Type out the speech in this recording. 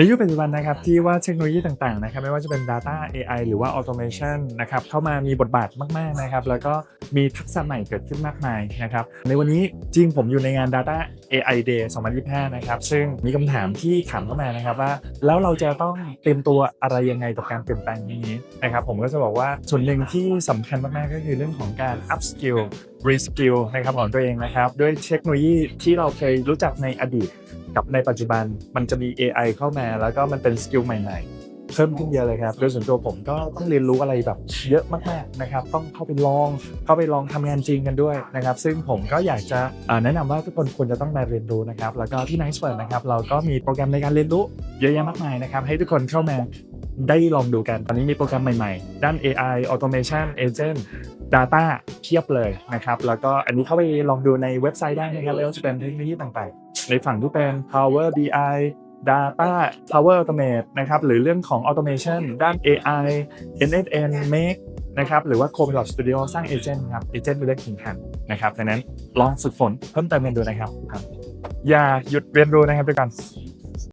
ในยุคปัจจุบันนะครับที่ว่าเทคโนโลยีต่างๆนะครับไม่ว่าจะเป็น Data AI หรือว่า Automation นะครับเข้ามามีบทบาทมากๆนะครับแล้วก็มีทักษะใหม่เกิดขึ้นมากมายนะครับในวันนี้จริงผมอยู่ในงาน Data AI Day 2025 นะครับซึ่งมีคำถามที่ถามเข้ามานะครับว่า แล้วเราจะต้องเตรียมตัวอะไรยังไงต่อการเปลี่ยนแปลงนี้นะครับผมก็จะบอกว่าส่วนหนึ่งที่สำคัญมากๆก็คือเรื่องของการ up skill re skill นะครับของตัวเองนะครับด้วยเทคโนโลยีที่เราเคยรู้จักในอดีต กับในปัจจุบันมันจะมี AI เข้ามาแล้วก็มันเป็นสกิลใหม่ ๆ เพิ่มขึ้นเยอะเลยครับโดยส่วนตัวผมก็ต้องเรียนรู้อะไรแบบเยอะมากๆนะครับ ต้องเข้าไปลองเข้าไปลองทำงานจริงกันด้วยนะครับ ซึ่งผมก็อยากจะแนะนำว่าทุกคนควรจะต้องมาเรียนรู้นะครับ แล้วก็ที่ Nice p e r นะครับ เราก็มีโปรแกรมในการเรียนรู้เยอะแยะมากมายนะครับ ให้ทุกคนเข้ามาได้ลองดูกัน ตอนนี้มีโปรแกรมใหม่ๆ ด้าน AI automation agent Data เทียบเลยนะครับ แล้วก็อันนี้เข้าไปลองดูในเว็บไซต์ได้นะครับแล้วจะเป็นเทคโนโลยีต่างๆ ในฝั่งที่เป็น Power BI Data Power Automate นะครับหรือเรื่องของ Automation ด้าน AI NSN Make นะครับหรือว่า Copilot Studio สร้าง Agent ครับ Agent เป็นเรื่องสำคัญนะครับดังนั้นลองฝึกฝนเพิ่มเติมกันดูนะครับครับอย่าหยุดเรียนรู้นะครับด้วยกัน